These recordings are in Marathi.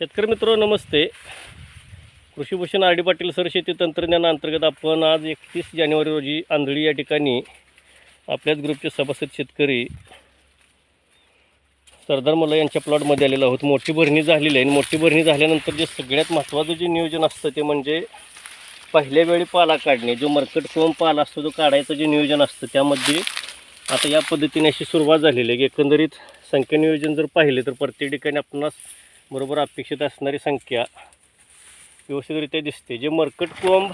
शेतकरी मित्र नमस्ते. कृषीभूषण आर डी पाटील सर शेती तंत्रज्ञानाअंतर्गत आपण आज एकतीस जानेवारी रोजी आंधळी या ठिकाणी आपल्याच ग्रुपचे सभासद शेतकरी सरदार मला यांच्या प्लॉटमध्ये आलेलो आहोत. मोठी भरणी झालेली आहे. आणि मोठी भरणी झाल्यानंतर जे सगळ्यात महत्त्वाचं जे नियोजन असतं ते म्हणजे पहिल्या वेळी पाला काढणे. जो मरकट कोंब पाला असतो तो काढायचं जे नियोजन असतं त्यामध्ये आता या पद्धतीने अशी सुरुवात झालेली आहे. एकंदरीत संख्या नियोजन जर पाहिले तर प्रत्येक ठिकाणी आपणास बरोबर अपेक्षित असणारी संख्या व्यवस्थितरित्या दिसते. जे मरकट कोंब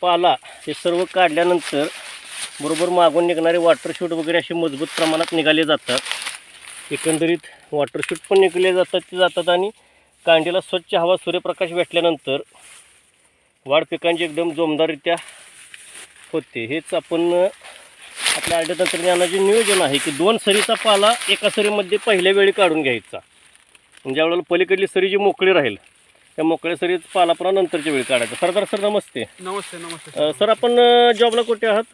पाला हे सर्व काढल्यानंतर बरोबर मागून निघणारे वॉटरशूट वगैरे असे मजबूत प्रमाणात निघाले जातात. एकंदरीत वॉटरशूट पण निघले जातात ते जातात आणि कांडीला स्वच्छ हवा सूर्यप्रकाश भेटल्यानंतर वाढ पिकांची एकदम जोमदाररित्या होते. हेच आपण आपल्या आड्या तंत्रज्ञानाचे नियोजन आहे की दोन सरीचा पाला एका सरीमध्ये पहिल्या वेळी काढून घ्यायचा. म्हणजे ज्यावेळेला पलीकडली सरी जी मोकळी राहील त्या मोकळ्या सरीत पाला पुन्हा नंतरच्या वेळी काढायचा. सरदार सर नमस्ते. नमस्ते नमस्ते अ, सर. आपण अ, जॉबला कुठे आहात?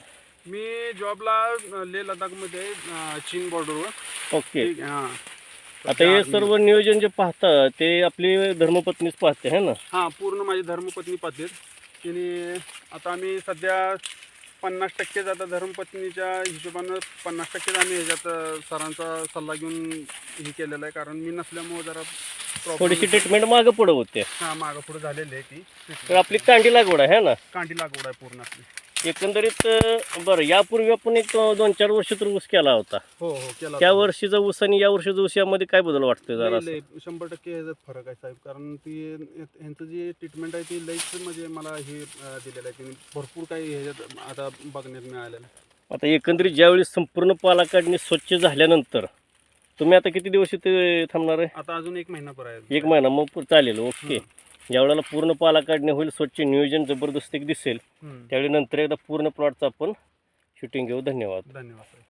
मी जॉबला अ, लेह लडाखमध्ये अ, चीन बॉर्डरवर ओके. ठीक, हां. आता हे सर्व नियोजन जे पाहता ते आपली धर्मपत्नीच पाहते है ना? हां पूर्ण माझी धर्मपत्नी पाहते तिने आता आम्ही सध्या पन्नास टक्केच आता धर्मपत्नीच्या हिशोबानं पन्नास टक्केच आम्ही ह्याच्यात सरांचा सल्ला घेऊन हे केलेला आहे. कारण मी नसल्यामुळं जरा थोडीशी ट्रीटमेंट मागं पुढं होते. हां मागं पुढे झालेली आहे ती तर आपली कांडी लागवड आहे है ना? कांडी लागवड आहे पूर्ण आपली. एकंदरीत अ, बरं यापूर्वी आपण एक अ, दोन चार वर्ष तर ऊस केला होता. हो हो केला त्या. वर्षीचा ऊस आणि या वर्षीचा ऊस यामध्ये काय बदल वाटतोय जरा लई- लई, शंभर टक्के ह्याच्यात फरक आहे साहेब कारण ती ह्यांचं जी ट्रीटमेंट आहे ती लईच म्हणजे मला हे अं, दिलेलं आहे त्यांनी भरपूर काही ह्याच्यात आता बघण्यात मिळालेलं आहे. आता एकंदरीत ज्यावेळी संपूर्ण पाला काढणी स्वच्छ झाल्यानंतर तुम्ही आता किती दिवस इथे थांबणार आहे? आता अजून एक महिना पर आहे एक महिना मग पु- चालेल ओके. ज्यावेळेला पूर्ण पाला काढणे होईल स्वच्छ नियोजन जबरदस्त एक दिसेल. त्यावेळी नंतर एकदा पूर्ण प्लॉटचं आपण शूटिंग घेऊ. धन्यवाद. धन्यवाद.